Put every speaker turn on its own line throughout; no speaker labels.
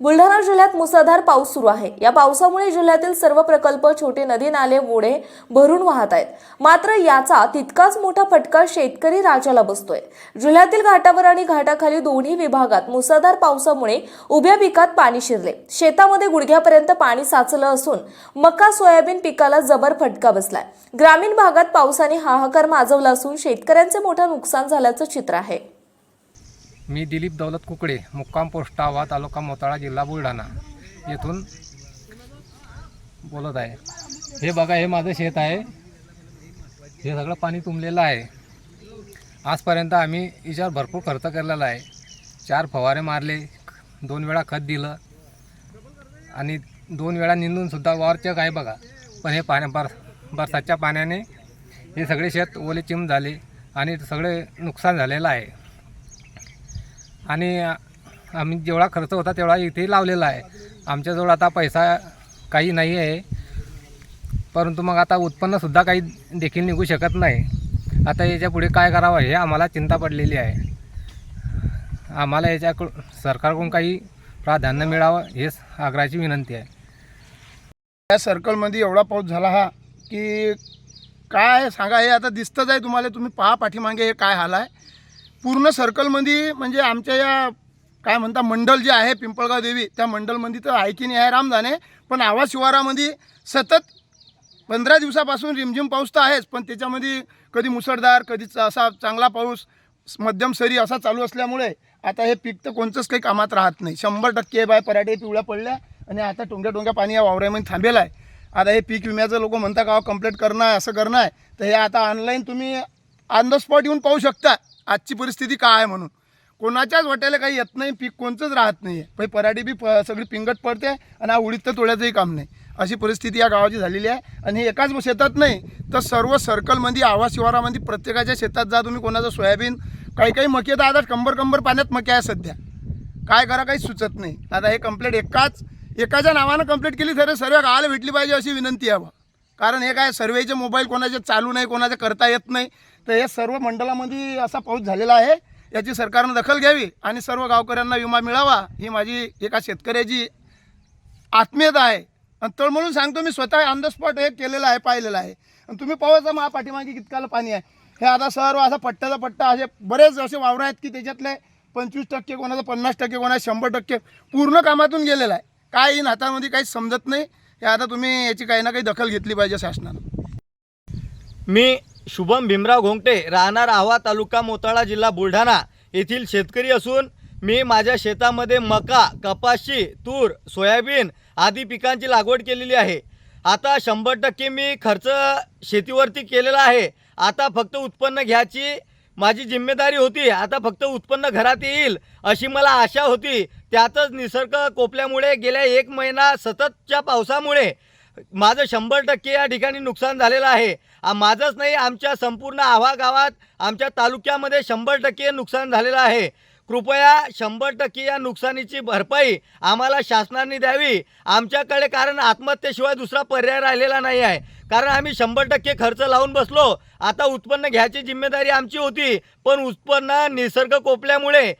बुलढाणा जिल्ह्यात मुसळधार पाऊस सुरू आहे. या पावसामुळे जिल्ह्यातील सर्व प्रकल्प छोटे नदी नाले ओढे भरून वाहत आहेत. मात्र याचा तितकाच मोठा फटका शेतकरी राजाला बसतोय. जिल्ह्यातील घाटावर आणि घाटाखाली दोन्ही विभागात मुसळधार पावसामुळे उभ्या पिकात पाणी शिरले. शेतामध्ये गुडघ्यापर्यंत पाणी साचलं असून मका सोयाबीन पिकाला जबर फटका बसलाय. ग्रामीण भागात पावसाने हाहाकार माजवला असून शेतकऱ्यांचे मोठं नुकसान झाल्याचं चित्र आहे.
मी दिलीप दौलत कुकडे मुक्काम पोस्ट आवा तालुका मोताळा जिल्हा बुलढाणा येथून बोलत आहे. हे बघा हे माझं शेत आहे. हे सगळं पाणी तुंबलेलं आहे. आजपर्यंत आम्ही याच्यावर भरपूर खर्च केलेला आहे. चार फवारे मारले दोन वेळा खत दिलं आणि दोन वेळा निंदूनसुद्धा वारचक आहे बघा. पण हे पाण्या बर बरसातच्या पाण्याने हे सगळे शेत ओले चिम झाले आणि सगळे नुकसान झालेलं आहे. आणि आम्ही जेवढा खर्च होता तेवढा इथे लावलेला आहे. आमच्याजवळ आता पैसा काही नाही आहे. परंतु मग आता उत्पन्नसुद्धा काही देखील निघू शकत नाही. आता याच्यापुढे काय करावं हे आम्हाला चिंता पडलेली आहे. आम्हाला याच्याकडून सरकारकडून काही प्राधान्य मिळावं हेच आग्रहाची विनंती आहे.
या सर्कलमध्ये एवढा पाऊस झाला हा की काय सांगा हे आता दिसतंच आहे तुम्हाला. तुम्ही पहा पाठीमागे हे काय हाल आहे. पूर्ण सर्कलमध्ये म्हणजे आमच्या या काय म्हणता मंडल जे आहे पिंपळगाव देवी त्या मंडलमध्ये तर आहे की नाही आहे रामदाने. पण आवाज शिवारामध्ये सतत पंधरा दिवसापासून रिमझिम पाऊस तर आहेच पण त्याच्यामध्ये कधी मुसळधार कधी असा चांगला पाऊस मध्यम सरी असा चालू असल्यामुळे आता हे पीक तर कोणतंच काही कामात राहत नाही. शंभर टक्के बाय पराठे पिवळ्या पडल्या आणि आता टोंग्या टोंग्या पाणी या वावरामध्ये थांबेलं आहे. आता हे पीक विम्याचं लोक म्हणता का कंप्लीट करणं आहे असं करणं आहे तर हे आता ऑनलाईन तुम्ही ऑन द स्पॉट येऊन पाहू शकता. आजची परिस्थिती काय आहे म्हणून? कोणाच्याच वाट्याला काही येत नाही पीक कोणचंच राहत नाही आहे पण पराठी बी प सगळी पिंगट पडते आणि हा उडीत तर तोड्याचंही काम नाही. अशी परिस्थिती या गावाची झालेली आहे आणि हे एकाच शेतात नाही तर सर्व सर्कलमध्ये आवास शिवारामध्ये प्रत्येकाच्या शेतात जा तुम्ही कोणाचं सोयाबीन काही काही मके तर आता कंबर कंबर पाण्यात मके आहे सध्या. काय करा काही सुचत नाही. आता हे कंप्लेंट एकाच एकाच्या नावानं कंप्लीट केली तर सर्व गावाला भेटली पाहिजे अशी विनंती आहे बा. कारण हे काय सर्वेचे मोबाईल कोणाचे चालू नाही कोणाचे करता येत नाही. तर हे सर्व मंडळामध्ये असा पाऊस झालेला आहे. याची सरकारनं दखल घ्यावी आणि सर्व गावकऱ्यांना विमा मिळावा ही माझी एका शेतकऱ्याची आत्मीयता आहे. आणि तळ म्हणून सांगतो मी स्वतः ऑन द स्पॉट हे केलेलं आहे पाहिलेलं आहे. आणि तुम्ही पाहायचं महा पाठीमागे कितकाला पाणी आहे. हे आता सर्व असा पट्ट्याचा पट्टा असे बरेच असे वावरं आहेत की त्याच्यातले पंचवीस टक्के कोणाचं पन्नास टक्के कोणाचं शंभर टक्के पूर्ण कामातून गेलेलं आहे. काय येईन हातामध्ये काही समजत नाही. हे आता तुम्ही याची काही ना काही दखल घेतली पाहिजे शासनानं.
मी शुभम भीमराव घोंगटे राहणार आव्हा तालुका मोताळा जिल्हा बुलढाणा येथील शेतकरी असून मी माझ्या शेतामध्ये मका कपाशी तूर सोयाबीन आदी पिकांची लागवड केलेली आहे. आता शंभर टक्के मी खर्च शेतीवरती केलेला आहे. आता फक्त उत्पन्न घ्यायची माझी जिम्मेदारी होती आता फक्त उत्पन्न घरात येईल अशी मला आशा होती. त्यातच निसर्ग कोपल्यामुळे गेल्या एक महिना सततच्या पावसामुळे माझं शंभर टक्के या ठिकाणी नुकसान झालेलं आहे. माझंच नाही आमच्या संपूर्ण आवागावात आमच्या तालुक्यामध्ये शंभर टक्के नुकसान झालेलं आहे. कृपया शंभर टक्के या नुकसानीची भरपाई आम्हाला शासनाने द्यावी. आमच्याकडे कारण आत्महत्येशिवाय दुसरा पर्याय राहिलेला नाही आहे. कारण आम्ही शंभर टक्के खर्च लावून बसलो. आता उत्पन्न घ्यायची जिम्मेदारी आमची होती. पण उत्पन्न निसर्ग कोपल्यामुळे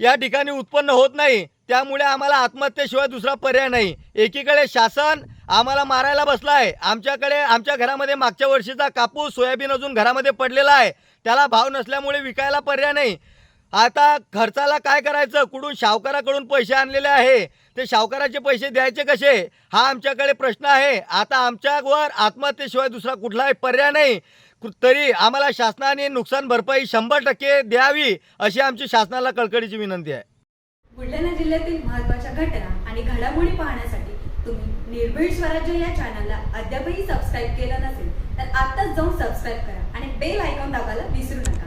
या ठिकाणी उत्पन्न होत नाही. त्यामुळे आम्हाला आत्महत्येशिवाय दुसरा पर्याय नाही. एकीकडे शासन आम्हाला मारायला बसला आहे आमच्याकडे आमच्या घरामध्ये मागच्या वर्षीचा कापूस सोयाबीन अजून घरामध्ये पडलेला आहे. त्याला भाव नसल्यामुळे विकायला पर्याय नाही. आता खर्चाला काय करायचं? कुठून सावकाराकडून पैसे आणलेले आहे? ते सावकाराचे पैसे द्यायचे कसे? हा आमच्याकडे प्रश्न आहे. आता आमच्यावर आत्महत्येशिवाय दुसरा कुठलाही पर्याय नाही. तरी आम्हाला शासनाने नुकसान भरपाई शंभर टक्के द्यावी अशी आमची शासनाला कळकळीची विनंती आहे.
बुलढाणा जिल्ह्यातील महत्त्वाच्या घटना आणि घडामोडी पाहण्यासाठी तुम्ही निर्भीड स्वराज्य या चॅनलला अद्यापही सबस्क्राईब केलं नसेल तर आत्ताच जाऊन सबस्क्राईब करा आणि बेल आयकॉन दाबायला विसरू नका.